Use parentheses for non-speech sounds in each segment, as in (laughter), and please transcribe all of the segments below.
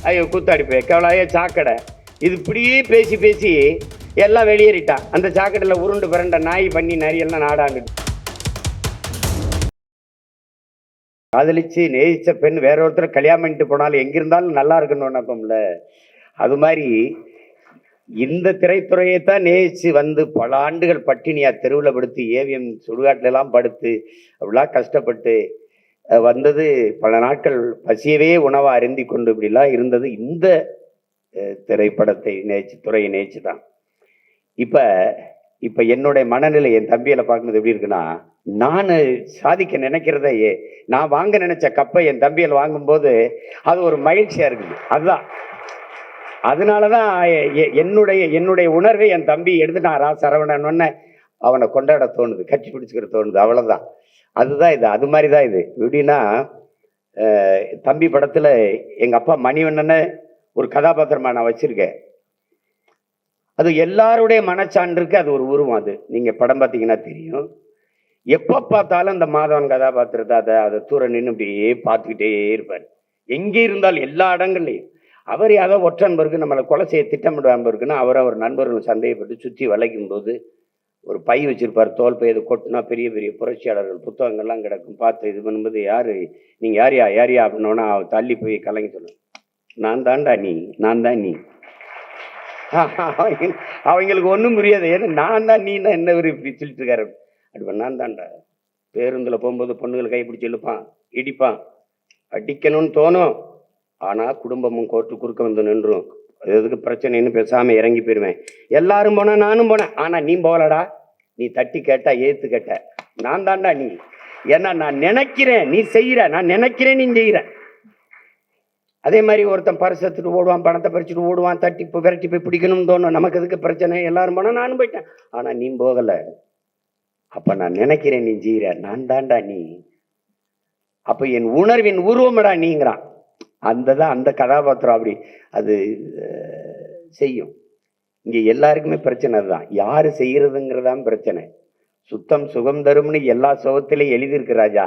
ஐயோ கூத்தாடி போய் கவலையே சாக்கடை. இது இப்படியே பேசி பேசி எல்லாம் வெளியேறிட்டான் அந்த சாக்கடையில் உருண்டு பிறண்ட நாய் பண்ணி நரியெல்லாம் நாடாண்டு காதலிச்சு நேசித்த பெண் வேற ஒருத்தர் கல்யாணம் பண்ணிட்டு போனாலும் எங்க இருந்தாலும் நல்லா இருக்குன்னு நினைப்போம்ல அது மாதிரி இந்த திரைத்துறையை தான் நேசிச்சு வந்து பல ஆண்டுகள் பட்டினியா தெருவில் படுத்து ஏவிஎம் சுடுகாட்டிலலாம் படுத்து அப்படிலாம் கஷ்டப்பட்டு வந்தது பல நாட்கள் பசியவே உணவை அருந்தி கொண்டு இப்படிலாம் இருந்தது. இந்த திரைப்படத்தை நேச்சு துறையை நேச்சு தான். இப்போ இப்போ என்னுடைய மனநிலை என் தம்பியில் பார்க்கும்போது எப்படி இருக்குன்னா நான் சாதிக்க நினைக்கிறதே நான் வாங்க நினைச்ச கப்பை என் தம்பியில் வாங்கும்போது அது ஒரு மகிழ்ச்சியாக இருக்குது. அதுதான். அதனால தான் எ- என்னுடைய என்னுடைய உணர்வை என் தம்பி எடுத்துட்டான். ரா சரவணன் அவனை கொண்டாட தோணுது கட்சி பிடிச்சிக்கிற தோணுது அவ்வளோதான் அதுதான் இது அது மாதிரி தான் இது. எப்படின்னா தம்பி படத்தில் எங்கள் அப்பா மணிவண்ணனை ஒரு கதாபாத்திரமா நான் வச்சுருக்கேன். அது எல்லாருடைய மனச்சான்றுக்கு அது ஒரு உருவம் அது. நீங்கள் படம் பார்த்தீங்கன்னா தெரியும். எப்போ பார்த்தாலும் அந்த மாதவன் கதாபாத்திரத்தை அதை அதை தூர நின்று அப்படியே பார்த்துக்கிட்டே இருப்பார். எங்கே இருந்தாலும் எல்லா இடங்கள்லையும். அவர் யாரோ ஒற்றன்பருக்கு நம்மளை கொலை செய்ய திட்டமிட நண்பருக்குன்னா அவர் அவர் நண்பர்கள் சந்தேகப்பட்டு சுற்றி வளைக்கும் போது ஒரு பை வச்சிருப்பார் தோல் பை அது கொட்டினா பெரிய பெரிய புரட்சியாளர்கள் புத்தகங்கள்லாம் கிடக்கும். பார்த்து இது பண்ணும்போது யார்? நீங்கள் யாரியா? யாரியா? அப்படின்னோன்னா அவ தள்ளி போய் கலங்கி சொல்லணும் நான் தான்டா நீ நான் தான் நீ. (laughs) அவங்களுக்கு ஒன்றும் புரியாது. ஏன்னா நான் தான் நீ என்ன ஒரு இப்படி சொல்லிட்டு இருக்காரு? அப்படி நான் தான்டா. பேருந்தில் போகும்போது பொண்ணுகளை கைப்பிடிச்சு இழுப்பான் இடிப்பான். அடிக்கணும்னு தோணும். ஆனால் குடும்பமும் கோர்ட்டு குறுக்க வந்து நின்றும். எதுக்கு பிரச்சனைன்னு பேசாம இறங்கி போயிடுவேன் எல்லாரும் போனா நானும் போனேன். ஆனா நீ போகலடா. நீ தட்டி கேட்டா ஏற்று கேட்ட. நான் தான்டா நீ. ஏன்னா நான் நினைக்கிறேன். நீ செய்யற. நான் நினைக்கிறேன் நீ செய்கிறேன் அதே மாதிரி ஒருத்தன் பரிசு எடுத்துட்டு ஓடுவான் பணத்தை பறிச்சுட்டு ஓடுவான் தட்டி இப்போ விரட்டி போய் பிடிக்கணும்னு தோணும். நமக்கு எதுக்கு பிரச்சனை? எல்லாரும் போனா நானும் போயிட்டேன். ஆனா நீ போகலை. அப்போ நான் நினைக்கிறேன் நீ செய்கிற நான் தான்டா நீ. அப்போ என் உணர்வின் உருவமடா நீங்கிறான். அந்த தான் அந்த கதாபாத்திரம் அப்படி அது செய்யும். இங்கே எல்லாருக்குமே பிரச்சனை அதுதான். யார் செய்கிறதுங்கிறதான் பிரச்சனை. சுத்தம் சுகம் தரும்னு எல்லா சுகத்திலையும் எழுதியிருக்கு ராஜா.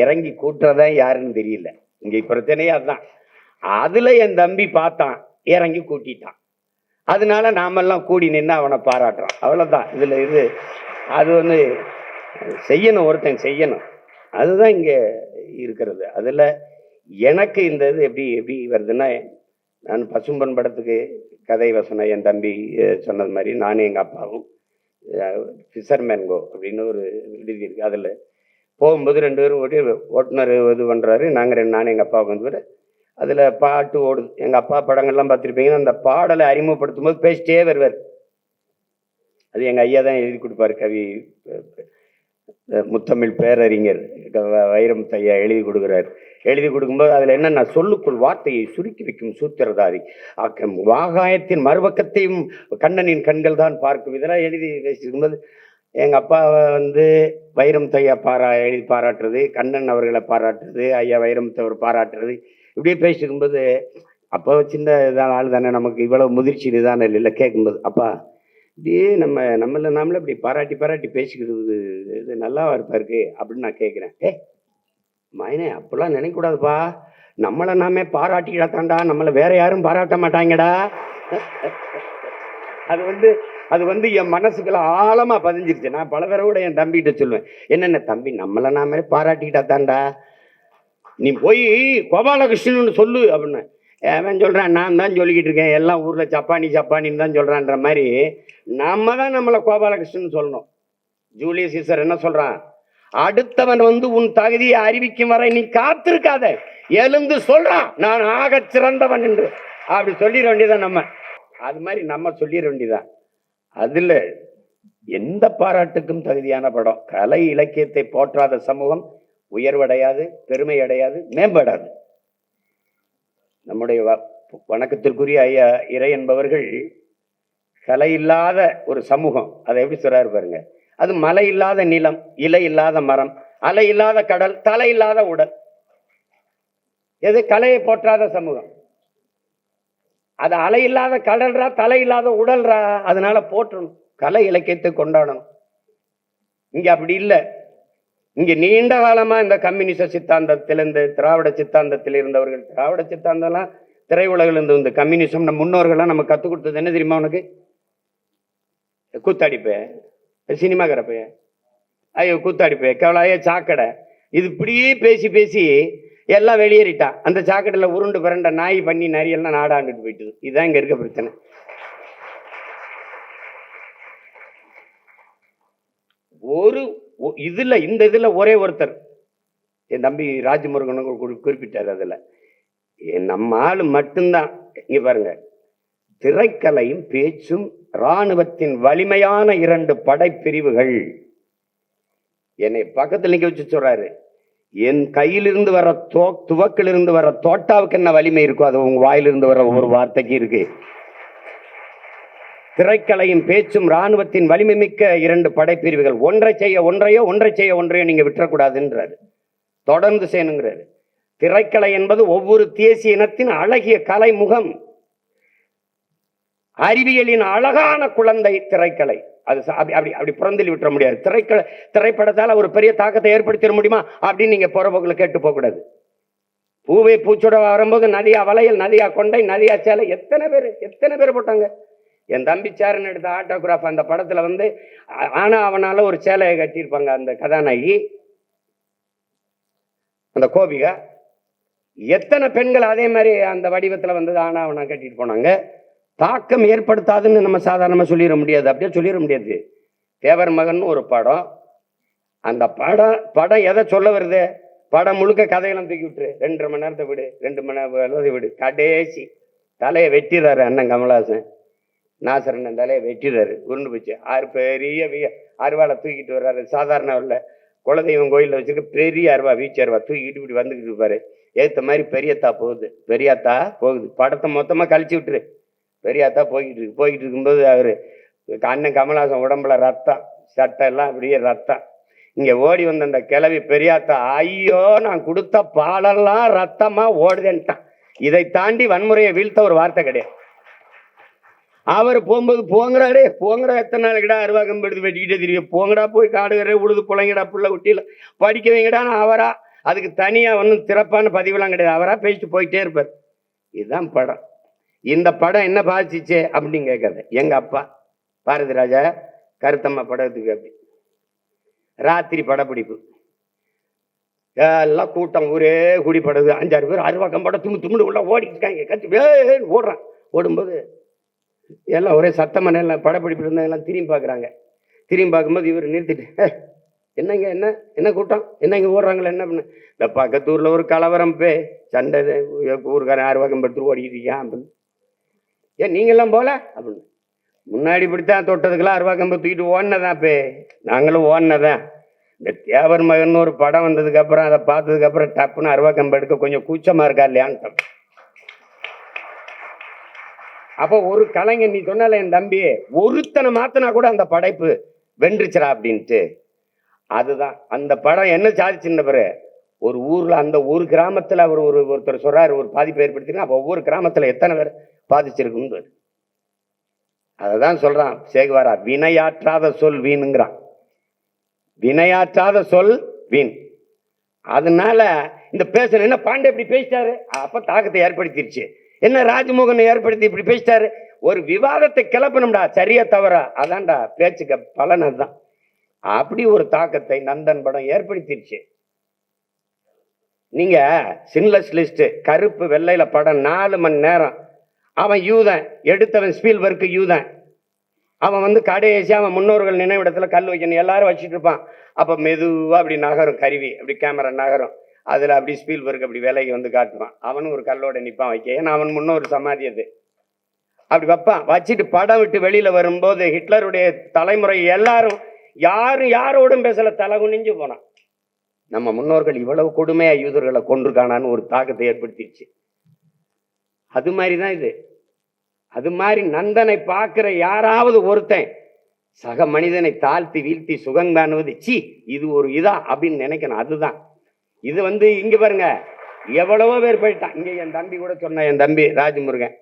இறங்கி கூட்டுறதா யாருன்னு தெரியல. இங்கே பிரச்சனையே அதுதான். அதில் என் தம்பி பார்த்தான். இறங்கி கூட்டிட்டான். அதனால நாமெல்லாம் கூடி நின்று அவனை பாராட்டுறோம். அவ்வளோதான் இதில் இது அது வந்து செய்யணும் ஒருத்தன் செய்யணும். அதுதான் இங்கே இருக்கிறது. அதில் எனக்கு இந்த இது எப்படி எப்படி வருதுன்னா நான் பசும்பன் படத்துக்கு கதை வசனம் என் தம்பி சொன்னது மாதிரி நானும் எங்கள் அப்பாவும் ஃபிஷர்மேன் கோ அப்படின்னு ஒரு எழுதி அதில் போகும்போது ரெண்டு பேரும் ஓட்டி ஓட்டுநர் இது பண்ணுறாரு நாங்கள் ரெண்டு நானும் எங்கள் அப்பா வந்து அதில் பாட்டு ஓடுது. எங்கள் அப்பா படங்கள்லாம் பார்த்துருப்பீங்கன்னா அந்த பாடலை அறிமுகப்படுத்தும் போது பேசிட்டே வருவார். அது எங்கள் ஐயா தான் எழுதி கொடுப்பாரு கவி முத்தமிழ் பேரறிஞர் வ- வைரம் ஐயா எழுதி கொடுக்குறாரு. எழுதி கொடுக்கும்போது அதில் என்னென்ன சொல்லுக்குள் வார்த்தையை சுருக்கி வைக்கும் சூத்திரதாரி. வாகாயத்தின் மறுபக்கத்தையும் கண்ணனின் கண்கள் தான் பார்க்கும். இதெல்லாம் எழுதி வச்சிருக்கும்போது எங்கள் அப்பா வந்து வைரம் தையா பாரா எழுதி பாராட்டுறது கண்ணன் அவர்களை பாராட்டுறது ஐயா வைரம் பாராட்டுறது. இப்படியே பேசிருக்கும்போது அப்போ சின்ன இதான ஆள் தானே நமக்கு இவ்வளோ முதிர்ச்சி நிதானம் இல்லை கேட்கும்போது அப்பா இப்படியே நம்ம நம்மள நாமளே இப்படி பாராட்டி பாராட்டி பேசிக்கிறது இது நல்லாவா இருப்பாருக்கு? அப்படின்னு நான் கேட்குறேன். ஏ மைனே அப்படிலாம் நினைக்கக்கூடாதுப்பா. நம்மளை நாமே பாராட்டிக்கிடத்தாண்டா நம்மளை வேற யாரும் பாராட்ட மாட்டாங்கடா. அது வந்து அது வந்து என் மனசுக்குள்ள ஆழமாக பதிஞ்சிருச்சு. நான் பல தடவை கூட என் தம்பிகிட்ட சொல்லுவேன் என்னென்ன தம்பி நம்மளை நாமே பாராட்டிக்கிட்டா தாண்டா. நீ போய் கோபாலகிருஷ்ணன் சொல்லு அப்படின்னு. அவன் சொல்கிறான் நான் தான் சொல்லிக்கிட்டு இருக்கேன். எல்லாம் ஊரில் சப்பானி சப்பானின்னு தான் சொல்கிறான்ற மாதிரி நம்ம தான் நம்மளை கோபாலகிருஷ்ணன் சொல்லணும். ஜூலியஸ் சீசர் என்ன சொல்கிறான் அடுத்தவன் வந்து உன் தகுதியை அறிவிக்கும் வரை நீ காத்திருக்காத. எழுந்து சொல்றான் நான் ஆக சிறந்தவன் என்று. அப்படி சொல்லிட வேண்டியதான் நம்ம. அது மாதிரி நம்ம சொல்லிட வேண்டியதான் அதுல எந்த பாராட்டுக்கும் தகுதியான படம். கலை இலக்கியத்தை போற்றாத சமூகம் உயர்வடையாது பெருமை அடையாது மேம்படாது. நம்முடைய வ- வணக்கத்திற்குரிய ஐயா இறை என்பவர்கள் கலை இல்லாத ஒரு சமூகம். அதை எப்படி சொல்றாரு பாருங்க. அது மலை இல்லாத நிலம் இலை இல்லாத மரம் அலை இல்லாத கடல் தலை இல்லாத உடல். எது கலையை போற்றாத சமூகம்? அது அலை இல்லாத கடல்ரா தலை இல்லாத உடல்ரா? அதனால போற்றணும். கலை இலக்கியத்தை கொண்டாடணும். இங்க அப்படி இல்லை. இங்க நீண்ட காலமா இந்த கம்யூனிச சித்தாந்தத்தில் திராவிட சித்தாந்தத்தில் இருந்தவர்கள் திராவிட சித்தாந்தம்லாம் திரையுலகில் இருந்து வந்து கம்யூனிசம் நம்ம முன்னோர்கள்லாம் நம்ம கற்றுக் கொடுத்தது என்ன தெரியுமா உனக்கு? கூத்தாடிப்பே. சினிமாக்காரப்பே ஐயோ கூத்தாடிப்பே கவலாய சாக்கடை. இது இப்படியே பேசி பேசி எல்லாம் வெளியேறிட்டான். அந்த சாக்கடையில் உருண்டு பிறண்ட நாய் பண்ணி நரியெல்லாம் நாடாண்டுட்டு போயிட்டுது. இதுதான் இங்கே இருக்க பிரச்சனை. ஒரு ஒ- இந்த இதில் ஒரே ஒருத்தர். என் தம்பி ராஜமுருகன் குறிப்பிட்டார் அதில். என் நம்ம ஆள் மட்டும்தான். இங்கே பாருங்க. திரைக்கலையும் பேச்சும் இராணுவத்தின் வலிமையான இரண்டு படைப்பிரிவுகள். என்னை பக்கத்தில் நிக்க வச்சு சொல்றாரு. என் கையிலிருந்து வர தோ துவக்கிலிருந்து வர தோட்டாவுக்கு என்ன வலிமை இருக்கோ அது உங்க வாயிலிருந்து வர ஒரு வார்த்தைக்கு இருக்கு. திரைக்கலையும் பேச்சும் இராணுவத்தின் வலிமை மிக்க இரண்டு படைப்பிரிவுகள். ஒன்றை செய்ய ஒன்றையோ ஒன்றை செய்ய ஒன்றையோ நீங்க விட்டுறக்கூடாதுன்றாரு. தொடர்ந்து செய்யணுங்கிறாரு. திரைக்கலை என்பது ஒவ்வொரு தேசிய இனத்தின் அழகிய கலை முகம் அறிவியலின் அழகான குழந்தை திரைக்கலை. அது அப்படி அப்படி அப்படி புறந்தள்ளி விட்டுற முடியாது. திரைக்கலை திரைப்படத்தால் ஒரு பெரிய தாக்கத்தை ஏற்படுத்திட முடியுமா? அப்படின்னு நீங்க புறப்போக்கில் கேட்டு போகக்கூடாது பூவை பூச்சோட வரும்போது நதியா வளையல் நதியா கொண்டை நதியா சேலை. எத்தனை பேர் எத்தனை பேர் போட்டாங்க? என் தம்பி சாரன் எடுத்த ஆட்டோகிராஃப் அந்த படத்தில் வந்து ஆனால் அவனால் ஒரு சேலையை கட்டியிருப்பாங்க அந்த கதாநாயகி. அந்த கோபிகா. எத்தனை பெண்கள் அதே மாதிரி அந்த வடிவத்தில் வந்தது ஆனால் அவனா கட்டிட்டு போனாங்க? தாக்கம் ஏற்படுத்தாதுன்னு நம்ம சாதாரணமாக சொல்லிட முடியாது. அப்படியே சொல்லிட முடியாது. தேவர் மகன் ஒரு படம். அந்த படம் படம் எதை சொல்ல வருது? படம் முழுக்க கதையெல்லாம் தூக்கி விட்டுரு. ரெண்டரை மணி நேரத்தை விடு ரெண்டு மணி நேரம் விடு. கடைசி. தலையை வெட்டிடுறாரு அண்ணன் கமலஹாசன். நாசரண்ணன் தலையை வெட்டிடுறாரு. உருண்டு போச்சு. ஆறு பெரிய அருவாலை தூக்கிட்டு வர்றாரு. சாதாரண இல்லை குலதெய்வம் கோயிலில் வச்சுருக்க பெரிய அருவா வீச்சு அருவா தூக்கிட்டு இப்படி வந்துக்கிட்டு இருப்பாரு. ஏற்ற மாதிரி பெரியத்தா போகுது. பெரியாத்தா போகுது. படத்தை மொத்தமாக கழிச்சு விட்டுரு. பெரியாத்தா போய்கிட்டு இருக்கு போய்கிட்டு இருக்கும்போது அவர் அண்ணன் கமலஹாசன் உடம்புல ரத்தம் சட்டை எல்லாம் அப்படியே ரத்தம். இங்கே ஓடி வந்த அந்த கிளவி பெரியாத்தா ஐயோ நான் கொடுத்த பாலெல்லாம் ரத்தமாக ஓடுதேன்ட்டான். இதை தாண்டி வன்முறையை வீழ்த்த ஒரு வார்த்தை கிடையாது. அவர் போகும்போது போங்கடாடே போங்கடா எத்தனை நாளைக்குடா அருவாக்கம் எடுத்து வெட்டிக்கிட்டே தெரியும் போங்கடா போய் காடு உழுது குழங்கடா புள்ள குட்டியில். படிக்க வைங்கடான்னு அவரா. அதுக்கு தனியாக ஒன்றும் சிறப்பான பதிவெல்லாம் கிடையாது. அவராக பேசிட்டு போயிட்டே இருப்பார். இதுதான் படம். இந்த படம் என்ன பாதிச்சிச்சு அப்படின்னு கேட்காது எங்க அப்பா பாரதி ராஜா கருத்தம்மா படத்துக்கு அப்படி. ராத்திரி படப்பிடிப்பு. எல்லாம் கூட்டம் ஊரே குடிப்படுது அஞ்சாறு பேர் அருவாக்கம் படம் தும்மு துண்டு உள்ள ஓடிட்டு இருக்காங்க கத்தி ஏன்னு ஓடுறான். ஓடும்போது எல்லாம் ஒரே சத்தமான எல்லாம் படப்பிடிப்பு இருந்தால் எல்லாம் திரும்பி பார்க்குறாங்க. திரும்பி பார்க்கும்போது இவர் நிறுத்திட்டு என்னங்க என்ன என்ன கூட்டம்? என்ன இங்கே ஓடுறாங்களே என்ன பண்ண? இந்த பக்கத்து ஊரில் ஒரு கலவரம் பே. சண்டை ஊருக்காரன் ஆறு பக்கம் படுத்து ஓடிக்கிட்டு இருக்கான். அப்படின்னு ஏன் நீங்கள்லாம் போகல? அப்படின்னு. முன்னாடி இப்படித்தான் தொட்டதுக்கெல்லாம் அருவா கம்பு தூக்கிட்டு ஓடினதான் பே நாங்களும் ஓடினதான். இந்த தேவர் மகன் ஒரு படம் வந்ததுக்கப்புறம் அதை பார்த்ததுக்கப்புறம் டப்புன்னு அருவா கம்பு எடுக்க கொஞ்சம் கூச்சமாக இருக்கா இல்லையான்ட்டோம் அப்போ ஒரு கலைஞன் நீ சொன்னால என் தம்பி ஒருத்தனை மாத்தினா கூட அந்த படைப்பு வென்றுச்சுடா அப்படின்ட்டு. அதுதான். அந்த படம் என்ன சாதிச்சுன்னு பாரு. ஒரு ஊரில் அந்த ஒரு கிராமத்தில் அவர் ஒரு ஒருத்தர் சொல்கிறார் ஒரு பாதிப்பு ஏற்படுத்தினா அப்போ ஒவ்வொரு கிராமத்தில் எத்தனை பேர்? பாதிச்சிருக்குன்னு அததான் சொல்கிறான் சேகுவாரா வினையாற்றாத சொல் வீணுங்கிறான். வினையாற்றாத சொல் வீண். அதனால இந்த பேசணும் என்ன பாண்டே இப்படி பேசிட்டாரு? அப்போ தாக்கத்தை ஏற்படுத்திருச்சு. என்ன ராஜமோகன் ஏற்படுத்தி இப்படி பேசிட்டாரு? ஒரு விவாதத்தை கிளப்பணும்டா சரியா தவறா? அதான்டா பேச்சுக்க பலன் அதுதான். அப்படி ஒரு தாக்கத்தை நந்தன் படம் ஏற்படுத்திருச்சு. நீங்க சின்லஸ் லிஸ்ட் கருப்பு வெள்ளையில படம் நாலு மணி நேரம். அவன் யூதன் எடுத்தவன் ஸ்பீல்பர்க்கு யூதன். அவன் வந்து கடைசி அவன் முன்னோர்கள் நினைவிடத்தில் கல் வைக்கணும். எல்லாரும் வச்சுட்டு இருப்பான். அப்போ மெதுவாக அப்படி நகரும் கருவி. அப்படி கேமரா நகரும். அதில் அப்படி ஸ்பீல்பர்க் அப்படி விலைக்கு வந்து காட்டுவான். அவனும் ஒரு கல்லோட நிற்பான் வைக்க. ஏன்னா அவன் முன்னோர் சமாதி அது. அப்படி வைப்பான். வச்சுட்டு படம் விட்டு வெளியில் வரும்போது ஹிட்லருடைய தலைமுறை எல்லாரும் யாரும் யாரோடும் பேசல தலை குனிஞ்சு போனான். நம்ம முன்னோர்கள் இவ்வளவு கொடுமையாக யூதர்களை கொண்டிருக்கானான்னு ஒரு தாக்கத்தை ஏற்படுத்திடுச்சு. அது மாதிரி தான் இது. அது மாதிரி நந்தனை பார்க்குற யாராவது ஒருத்தன் சக மனிதனை தாழ்த்தி வீழ்த்தி சுகங்காணுவது சி இது ஒரு இதா அப்படின்னு நினைக்கணும். அதுதான். இது வந்து இங்கே பாருங்க எவ்வளவோ பேர் போயிட்டான் இங்கே என் தம்பி கூட சொன்னான் என் தம்பி ராஜமுருகன்.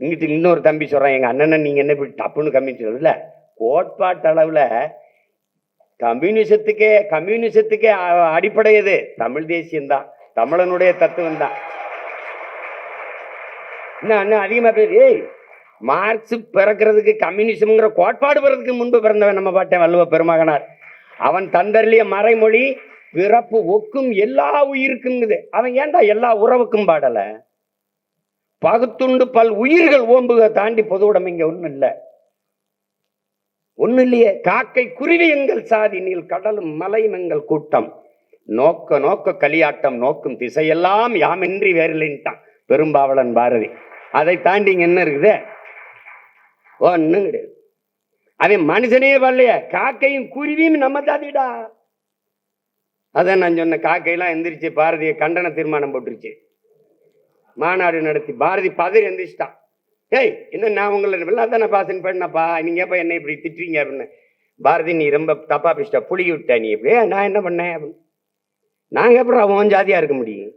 இங்கிட்டு இன்னொரு தம்பி சொல்கிறான் எங்கள் அண்ணனை நீங்கள் என்ன இப்படி டப்புன்னு கம்மி சொல்றதுல கோட்பாட்டு கம்யூனிசத்துக்கே கம்யூனிசத்துக்கே அடிப்படை இது தமிழ் தேசியம்தான். தமிழனுடைய தத்துவம் தான் என்ன அண்ணன் அதிகமா பேர் ஏய் மார்க்ஸ் பிறக்கிறதுக்கு கம்யூனிசம்ங்கிற கோட்பாடு வர்றதுக்கு முன்பு பிறந்தவன் நம்ம பாட்டேன் வல்லுவ பெருமகனார். அவன் தந்தர்லிய மறைமொழி பிறப்பு ஒக்கும் எல்லா உயிருக்குங்குது அவன் ஏன்டா எல்லா உறவுக்கும் பாடல? பகுத்துண்டு பல் உயிர்கள் ஓம்புக தாண்டி பொது உடம்பு இங்க ஒண்ணும் இல்ல. ஒண்ணு இல்லையே. காக்கை குருவி எங்கள் சாதி நீல் கடலும் மலையும் எங்கள் கூட்டம். நோக்க நோக்க களியாட்டம் நோக்கும் திசையெல்லாம் யாமின்றி வேறில்லைன்ட்டான் பெரும்பாவளன் பாரதி. அதை தாண்டி இங்கே என்ன இருக்குது? ஒன்றும் கிடையாது. அவன் மனுஷனே வரலையே. காக்கையும் குருவியும் நம்ம ஜாதிடா. அதான் நான் சொன்ன காக்கையெல்லாம் எந்திரிச்சு பாரதிய கண்டன தீர்மானம் போட்டுருச்சு. மாநாடு நடத்தி பாரதி பதறி எந்திரிச்சிட்டான். ஏய் என்ன நான் உங்களை தானே பாசன் பண்ணப்பா? நீங்கள் எப்ப என்ன இப்படி திட்டுறீங்க அப்படின்னு. பாரதி நீ ரொம்ப தப்பா பேசிட்ட புளி விட்ட நீ இப்படி நான் என்ன பண்ணேன் அப்படின்னு. நாங்கள் எப்படி அவன் ஜாதியாக இருக்க முடியும்?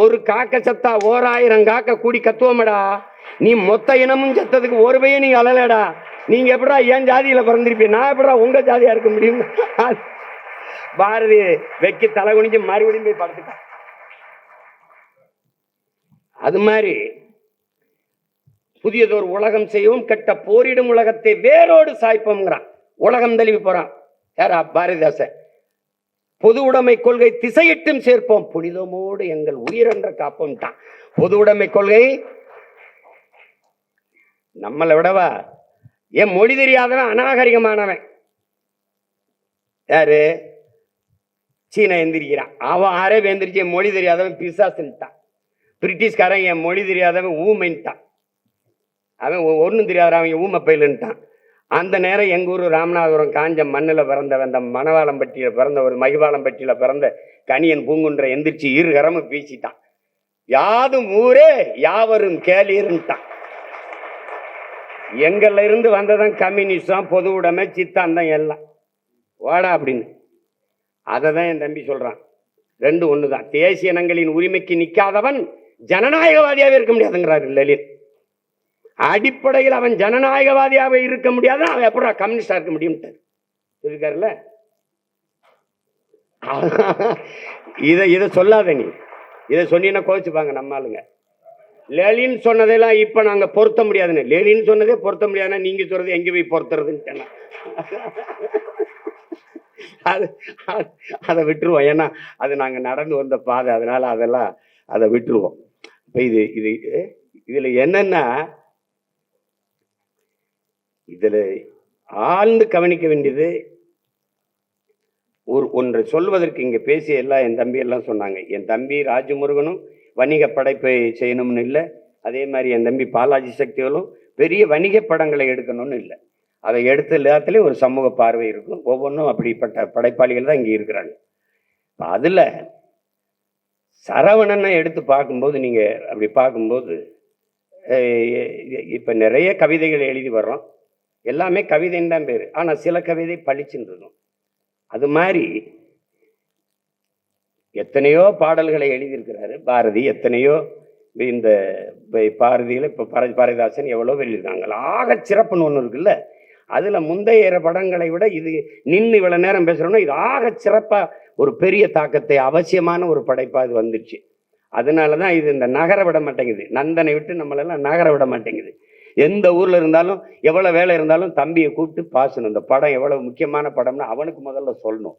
ஒரு காக்க செத்தா ஓர் ஆயிரம் காக்க கூடி கத்துவோமடா. நீ மொத்த இனமும் செத்ததுக்கு ஒரு பையன் நீங்க அழலடா. நீங்க எப்படா என் ஜாதியில பிறந்திருப்பீங்க? நான் எப்படா உங்க ஜாதியா இருக்க முடியும்? பாரதி வெக்கி தலை குனிஞ்சு மறுபடியும் போய் படுத்துட்டா. அது மாதிரி புதியதொரு உலகம் செய்யவும் கெட்ட போரிடும் உலகத்தை வேரோடு சாய்ப்போம்ங்கிறான். உலகம் தழுவி போறான். யாரா? பாரதிதாசன். பொது உடைமை கொள்கை திசையிட்டும் சேர்ப்போம். புனிதமோடு எங்கள் உயிரென்ற காப்போம்ட்டான். பொது உடைமை கொள்கை நம்மளை விடவா? என் மொழி தெரியாதவன் அநாகரிகமானவன். யாரு? சீனா எந்திரிக்கிறான். அவன் அரேப் எந்திரிச்சு என் மொழி தெரியாதவன் பிசாசுன்ட்டான். பிரிட்டிஷ்காரன் என் மொழி தெரியாதவன் ஊமைன்ட்டான். அவன் ஒன்றும் தெரியாத அவன் ஊமை பயிலுன்ட்டான். அந்த நேரம் எங்கள் ஊர் ராமநாதபுரம் காஞ்ச மண்ணில் பிறந்த அந்த மணவாளம்பட்டியில் பிறந்த ஒரு மகிவாளம்பட்டியில் பிறந்த கணியன் பூங்குன்ற எந்திரிச்சு இரு கரமும் வீசிட்டான் யாதும் ஊரே யாவரும் கேளீர்ன்ட்டான் எங்கள்ல இருந்து வந்ததான் கம்யூனிஸ்டம் பொது உடைமை சித்தாந்தம் எல்லாம். வாடா அப்படின்னு. அதை தான் என் தம்பி சொல்கிறான் ரெண்டு ஒன்று தான் தேசிய இனங்களின் உரிமைக்கு நிற்காதவன் ஜனநாயகவாதியாகவே இருக்க முடியாதுங்கிறாரு லலித். அடிப்படையில் அவன் ஜனநாயகவாதியாக இருக்க முடியாது அவன் எப்படா கம்யூனிஸ்டா இருக்க முடியும் இருக்காருல்ல இதை இதை சொல்லாத நீ. இதை சொன்னீங்கன்னா கோச்சுப்பாங்க நம்ம ஆளுங்க. லெலின்னு சொன்னதெல்லாம் இப்ப நாங்க பொருத்த முடியாதுன்னு. லெலின்னு சொன்னதே பொருத்த முடியாதுன்னா நீங்க சொல்றது எங்க போய் பொருத்துறதுன்னு அது அதை விட்டுருவோம். ஏன்னா அது நாங்க நடந்து வந்த பாதை. அதனால அதெல்லாம் அதை விட்டுருவோம். இப்ப இது இது இதுல என்னன்னா இதில் ஆழ்ந்து கவனிக்க வேண்டியது ஒரு ஒன்றை சொல்வதற்கு இங்கே பேசிய எல்லாம் என் தம்பி எல்லாம் சொன்னாங்க. என் தம்பி ராஜமுருகனும் வணிக படைப்பை செய்யணும்னு இல்லை. அதே மாதிரி என் தம்பி பாலாஜி சக்திகளும் பெரிய வணிக படங்களை எடுக்கணும்னு இல்லை. அதை எடுத்த எல்லாத்துலேயும் ஒரு சமூக பார்வை இருக்கும். ஒவ்வொன்றும் அப்படிப்பட்ட படைப்பாளிகள் தான் இங்கே இருக்கிறாங்க. இப்போ அதில் சரவணனை எடுத்து பார்க்கும்போது நீங்கள் அப்படி பார்க்கும்போது இப்போ நிறைய கவிதைகள் எழுதி வர்றோம். எல்லாமே கவிதைன்னு தான் பேர். ஆனால் சில கவிதை பளிச்சுன்னு இருக்கும் அது மாதிரி எத்தனையோ பாடல்களை எழுதியிருக்கிறாரு. பாரதி எத்தனையோ இந்த பாரதியில் இப்போ இப்ப பார- பாரதிதாசன் எவ்வளோ எழுதியிருக்காங்க. ஆக சிறப்புன்னு ஒன்று இருக்குல்ல? அதில் முந்தைய படங்களை விட இது நின்று இவ்வளோ நேரம் பேசுகிறோன்னா இது ஆக சிறப்பாக ஒரு பெரிய தாக்கத்தை அவசியமான ஒரு படைப்பாக இது வந்துடுச்சு அதனால தான் இது இந்த நகர விட மாட்டேங்குது. நந்தனை விட்டு நம்மளெல்லாம் நகர விட மாட்டேங்குது. எந்த ஊரில் இருந்தாலும் எவ்வளோ வேலை இருந்தாலும் தம்பியை கூப்பிட்டு பாசணும். இந்த படம் எவ்வளோ முக்கியமான படம்னு அவனுக்கு முதல்ல சொல்லணும்.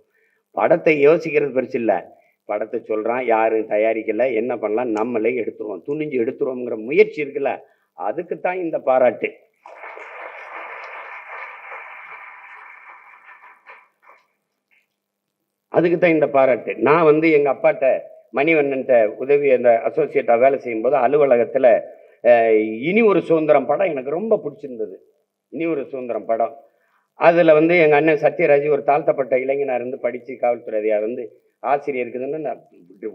படத்தை யோசிக்கிறது பெருசு இல்லை. படத்தை சொல்கிறான் யாரும் தயாரிக்கல என்ன பண்ணலாம் நம்மளே எடுத்துருவோம். துணிஞ்சு எடுத்துருவோங்கிற முயற்சி இருக்குல்ல அதுக்கு தான் இந்த பாராட்டு. அதுக்கு தான் இந்த பாராட்டு. நான் வந்து எங்கள் அப்பாட்ட மணிவண்ணன்ட்ட உதவி அந்த அசோசியேட்டாக வேலை செய்யும்போது அலுவலகத்தில் இனி ஒரு சுதந்திரம் படம் எனக்கு ரொம்ப பிடிச்சிருந்தது. இனி ஒரு சுதந்திரம் படம். அதில் வந்து எங்கள் அண்ணன் சத்யராஜ் ஒரு தாழ்த்தப்பட்ட இளைஞனாக இருந்து படித்து காவல்துறை அதிகாரி வந்து ஆசிரியர் இருக்குதுன்னு நான்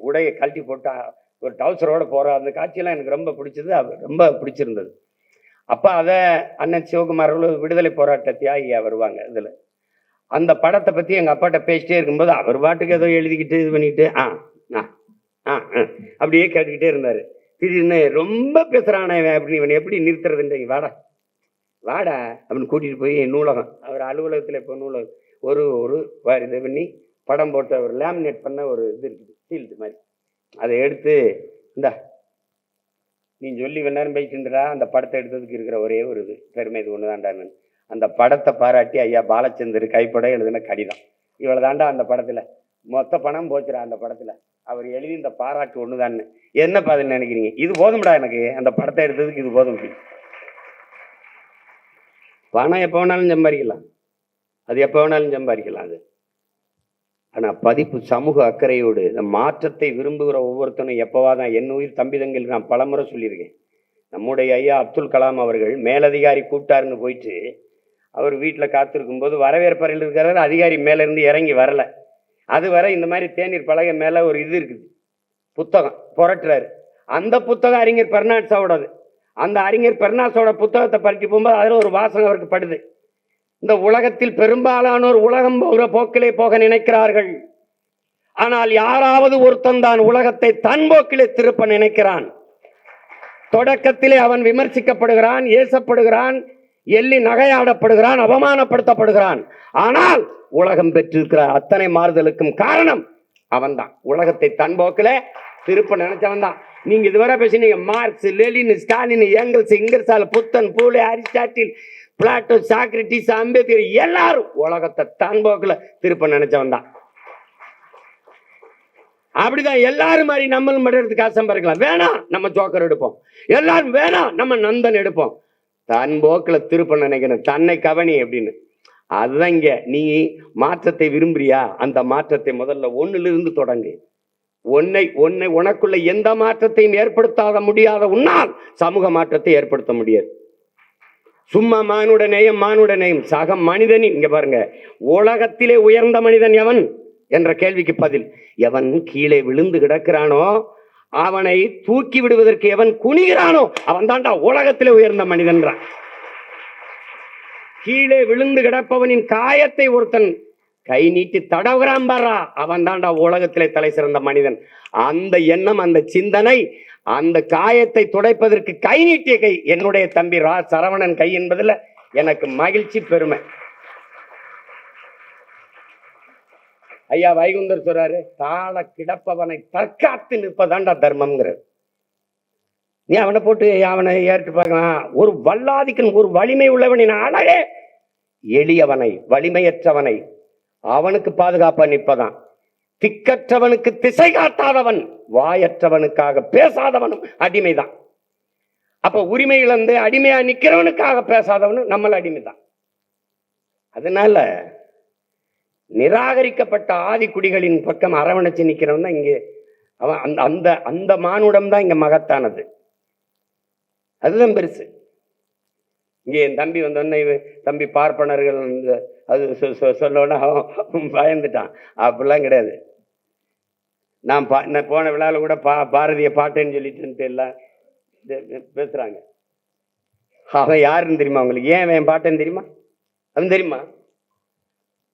உடையை கழட்டி போட்டு ஒரு டவுசரோடு போகிற அந்த காட்சியெல்லாம் எனக்கு ரொம்ப பிடிச்சது அவர் ரொம்ப பிடிச்சிருந்தது. அப்போ அதை அண்ணன் சிவகுமார் அவர்கள் விடுதலை போராட்ட தியாகியாக வருவாங்க இதில். அந்த படத்தை பற்றி எங்கள் அப்பாட்ட பேசிட்டே இருக்கும்போது அவர் பாட்டுக்கு ஏதோ எழுதிக்கிட்டு இது பண்ணிக்கிட்டு ஆ ஆ ஆ ஆ, அப்படியே கேட்டுக்கிட்டே இருந்தார். திடீர்னு ரொம்ப பேசுகிறானே இவன். அப்படின்னு இவனை எப்படி நிறுத்துறதுன்றீங்க வாடா. வாடா அப்படின்னு கூட்டிகிட்டு போய் நூலகம். அவர் அலுவலகத்தில் இப்போ நூலகம். ஒரு ஒரு இது பண்ணி படம் போட்டு அவர் லேமினேட் பண்ண ஒரு இது இருக்குது ஷீல்டு மாதிரி. அதை எடுத்து இந்தா நீ சொல்லி வேணாலும் பேசிட்டுடா அந்த படத்தை எடுத்ததுக்கு இருக்கிற ஒரே ஒரு இது பெருமை இது ஒன்று தாண்டான்னு அந்த படத்தை பாராட்டி ஐயா பாலச்சந்தர் கைப்பட எழுதின கடிதம். இவ்வளோ தாண்டா அந்த படத்தில். மொத்த பணம் போச்சுடா அந்த படத்தில். அவர் எழுதி இந்த பாராட்டு ஒன்று தான் என்ன பாதுன்னு நினைக்கிறீங்க? இது போதும்டா எனக்கு. அந்த படத்தை எடுத்ததுக்கு இது போதும். பணம் எப்போ வேணாலும் சம்பாதிக்கலாம். அது எப்போ வேணாலும் சம்பாதிக்கலாம் அது. ஆனால் பதிப்பு சமூக அக்கறையோடு இந்த மாற்றத்தை விரும்புகிற ஒவ்வொருத்தனும் எப்போவாதான் என் உயிர் தம்பிதங்கள் நான் பலமுறை சொல்லியிருக்கேன். நம்முடைய ஐயா அப்துல் கலாம் அவர்கள் மேலதிகாரி கூப்பிட்டாருன்னு போயிட்டு அவர் வீட்டில் காத்திருக்கும் போது வரவேற்பறையில் இருக்கிறார் அதிகாரி மேலேருந்து இறங்கி வரலை. அதுவரை இந்த மாதிரி தேநீர் பலகை மேலே ஒரு இது இருக்குது. புத்தகம் புரட்டுறாரு. அந்த புத்தகம் அறிஞர் பெர்னாட்ஸாவோடது அந்த அறிஞர் பெர்னாட்ஸோட புத்தகத்தை படிக்க போகும்போது அதில் ஒரு வாசகம் அவருக்கு படுது. இந்த உலகத்தில் பெரும்பாலானோர் உலகம் போகிற போக்கிலே போக நினைக்கிறார்கள். ஆனால் யாராவது ஒருத்தன் தான் உலகத்தை தன் போக்கிலே திருப்ப நினைக்கிறான். தொடக்கத்திலே அவன் விமர்சிக்கப்படுகிறான் ஏசப்படுகிறான் எள்ளி நகையாடப்படுகிறான் அவமானப்படுத்தப்படுகிறான். ஆனால் உலகம் பெற்றிருக்கிற அத்தனை மாறுதலுக்கும் காரணம் அவன்தான். உலகத்தை தன் போக்கில திருப்ப நினைச்சவன் தான் நீங்க இதுவரை பேசினீங்க Marx Lenin Stalin Engels Ingersoll புத்தன் Phule Aristotle Plato Socrates Ambedkar எல்லாரும் உலகத்தை தன் போக்கில திருப்ப நினைச்சவன் தான் அப்படிதான் எல்லாரும் மாதிரி நம்மளும் எடுத்து காசு சம்பாதிக்கலாம். வேணாம் நம்ம ஜோக்கர் எடுப்போம். எல்லாரும் வேணாம் நம்ம நந்தன் எடுப்போம். தன் போக்கில் திருப்ப நினைக்கணும். தன்னை கவனி அப்படின்னு. அதுதான் இங்கே. நீ மாற்றத்தை விரும்புறியா? அந்த மாற்றத்தை முதல்ல ஒன்னிலிருந்து தொடங்கு. உன்னை உன்னை உனக்குள்ள எந்த மாற்றத்தையும் ஏற்படுத்தாத முடியாத உன்னால் சமூக மாற்றத்தை ஏற்படுத்த முடியாது. சும்மா மானுட நேயம் மானுட நேயம். சக மனிதனின் இங்க பாருங்க. உலகத்திலே உயர்ந்த மனிதன் எவன்? என்ற கேள்விக்கு பதில். எவன் கீழே விழுந்து கிடக்கிறானோ அவனை தூக்கி விடுவதற்கு எவன் குனிகிறானோ அவன் தாண்டா உலகத்திலே உயர்ந்த மனிதன்றான் கீழே விழுந்து கிடப்பவனின் காயத்தை ஒருத்தன் கை நீட்டி தடவுகிறான் பாரா. அவன் தாண்டா உலகத்திலே தலை சிறந்த மனிதன். அந்த எண்ணம் அந்த சிந்தனை அந்த காயத்தை துடைப்பதற்கு கை நீட்டிய கை என்னுடைய தம்பி ரா சரவணன் கை என்பதில் எனக்கு மகிழ்ச்சி பெருமை. ஐயா வைகுந்தர் சொல்றாரு தாழ கிடப்பவனை தற்காத்து நிற்பதாண்டா தர்மம்ங்கிறார். நீ அவனை போட்டு அவனை ஏற்று பார்க்கலாம். ஒரு வல்லாதிக்கன் ஒரு வலிமை உள்ளவனின் அழகே. எளியவனை வலிமையற்றவனை அவனுக்கு பாதுகாப்பா நிற்பதான். திக்கற்றவனுக்கு திசை காட்டாதவன் வாயற்றவனுக்காக பேசாதவனும் அடிமைதான். அப்ப உரிமை இழந்து அடிமையா நிக்கிறவனுக்காக பேசாதவனும் நம்மள அடிமைதான். அதனால நிராகரிக்கப்பட்ட ஆதிக்குடிகளின் பக்கம் அரவணைச்சு நிற்கிறவன் தான் இங்கே. அவன் அந்த அந்த அந்த மானுடம் தான் இங்கே மகத்தானது. அதுதான் பெருசு. இங்கே என் தம்பி வந்தோடனே இவன் தம்பி பார்ப்பனர்கள் அது சொ- சொ- சொல்லோன்னா அவன் பயந்துட்டான். அப்படிலாம் கிடையாது. நான் பா நான் போன விழாவில் கூட பா பாரதிய பாட்டேன்னு சொல்லிட்டு எல்லாம் பேசுகிறாங்க அவன் யாருன்னு தெரியுமா உங்களுக்கு? ஏன் அவன் பாட்டேன்னு தெரியுமா? அவன் தெரியுமா?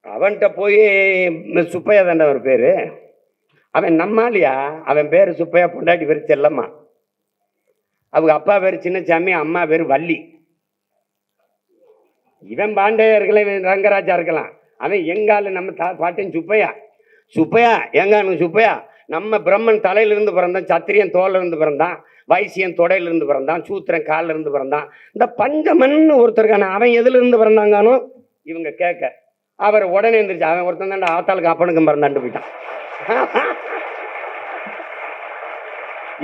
அவன்கிட்ட போய் சுப்பையா தாண்டா ஒரு பேர்? அவன் நம்மாலியா? அவன் பேர் சுப்பையா பொண்டாட்டி பேர் செல்லம்மா. அவங்க அப்பா பேர் சின்னசாமி அம்மா பேர் வள்ளி. இவன் பாண்டையா இருக்கலாம் இவன் ரங்கராஜா இருக்கலாம். அவன் எங்கால நம்ம தா பாட்டன் சுப்பையா. சுப்பையா எங்கானு சுப்பையா? நம்ம பிரம்மன் தலையிலிருந்து பிறந்தான் சத்திரியன் தோல்லிருந்து பிறந்தான் வைசியன் தொடையிலிருந்து பிறந்தான் சூத்திரன் காலிலிருந்து பிறந்தான். இந்த பஞ்சமன் ஒருத்தருக்கான அவன் எதுலேருந்து பிறந்தாங்கானோ இவங்க கேட்க. அவர் உடனே எந்திரிச்சு அவன் ஒருத்தன் தான் ஆத்தாளுக்கு அப்பனுக்கும் பிறந்தாண்டு போயிட்டான்.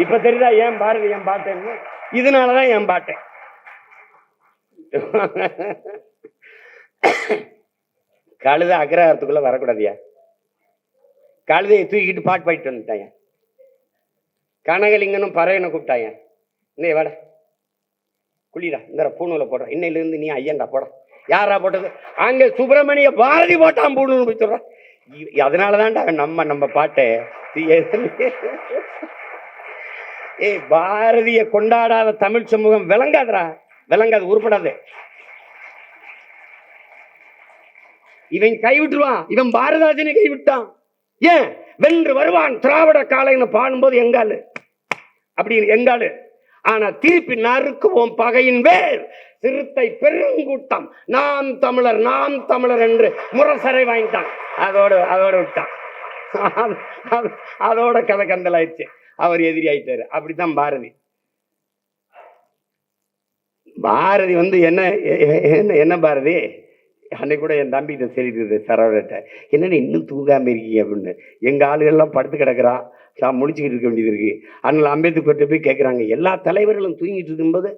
இப்ப தெரியுதா ஏன் பாரதி என் பாட்டேன்னு இதனாலதான் என் பாட்டேன் கழுத அக்ரஹாரத்துக்குள்ள வரக்கூடாதியா? கழுதையை தூக்கிட்டு பாட்டு பாடிட்டு வந்துட்டாங்க கனகலிங்கனும் பறையனை கூப்பிட்டாங்க இன்னே வாட. குளிடா இந்த பூணூல போடுற. இன்னையிலிருந்து நீ ஐயன்டா போட. யாரா போட்டது? அங்க சுப்பிரமணிய பாரதி போட்டான் போடணும்னு போய் சொல்றான் அதனாலதான்டா நம்ம நம்ம பாட்டு ஏய் பாரதிய கொண்டாடாத தமிழ் சமூகம் விளங்காதுரா விளங்காது உருப்படாது. இவன் கைவிட்டுருவான் இவன் பாரதாஜனை கைவிட்டான் ஏன்? வென்று வருவான். திராவிட காலைன்னு பாடும்போது எங்காலு அப்படி எங்காலு ஆனா திருப்பி நறுக்குவோம் பகையின் வேர். சிறுத்தை பெருங்கூட்டம். நாம் தமிழர் நாம் தமிழர் என்று முரசரை வாங்கிட்டான். அதோடு அதோட விட்டான். அது- அதோட கதை கந்தலாயிடுச்சு. அவர் எதிரி ஆயிட்டாரு. அப்படித்தான் பாரதி. பாரதி வந்து என்ன என்ன என்ன பாரதி? அன்னைக்கு கூட என் தம்பி இதை சொல்லிட்டு சரவரட்ட என்னன்னு இன்னும் தூங்காமல் இருக்கீங்க? அப்படின்னு. எங்கள் ஆளுகள்லாம் படுத்து கிடக்குறான் நான் முடிச்சுக்கிட்டு இருக்க வேண்டியது இருக்குது அதனால் அம்பேத்கர்கிட்ட போய் கேட்குறாங்க எல்லா தலைவர்களும் தூங்கிட்டு இருக்கும்போது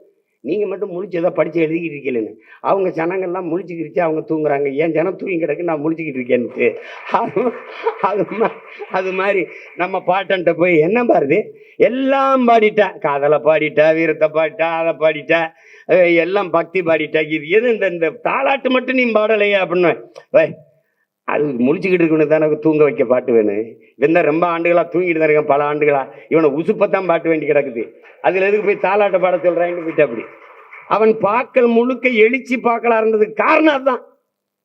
நீங்கள் மட்டும் முழிச்சு ஏதோ படித்து எழுதிக்கிட்டு இருக்கீங்கன்னு அவங்க ஜனங்கள்லாம் முழிச்சுக்கிருச்சு அவங்க தூங்குறாங்க. ஏன் ஜனம் தூங்கி கிடக்கு நான் முழிச்சுக்கிட்டு இருக்கேன்ட்டு. அது அது அது மாதிரி நம்ம பாட்டன்ட்ட போய் என்ன பாருது எல்லாம் பாடிட்டா காதலை பாடிட்டா வீரத்தை பாடிட்டா அதை பாடிட்டா எல்லாம் பக்தி பாடிட்டா இது எது இந்த இந்த தாலாட்டு மட்டும் நீ பாடலையே அப்படின்னு. வை, அது முழிச்சுக்கிட்டு இருக்கணும் தானே தூங்க வைக்க பாட்டு வேணும். இவன் ரொம்ப ஆண்டுகளாக தூங்கிட்டு தான் இருக்கேன் பல ஆண்டுகளாக இவனை உசுப்பத்தான் பாட்டு வேண்டி கிடக்குது. அதில் எதுக்கு போய் தாலாட்ட பாட சொல்கிறாங்கன்னு போயிட்டு அப்படி. அவன் பாக்கள் முழுக்க எழுச்சி பாக்களா இருந்ததுக்கு காரணம் அதுதான்.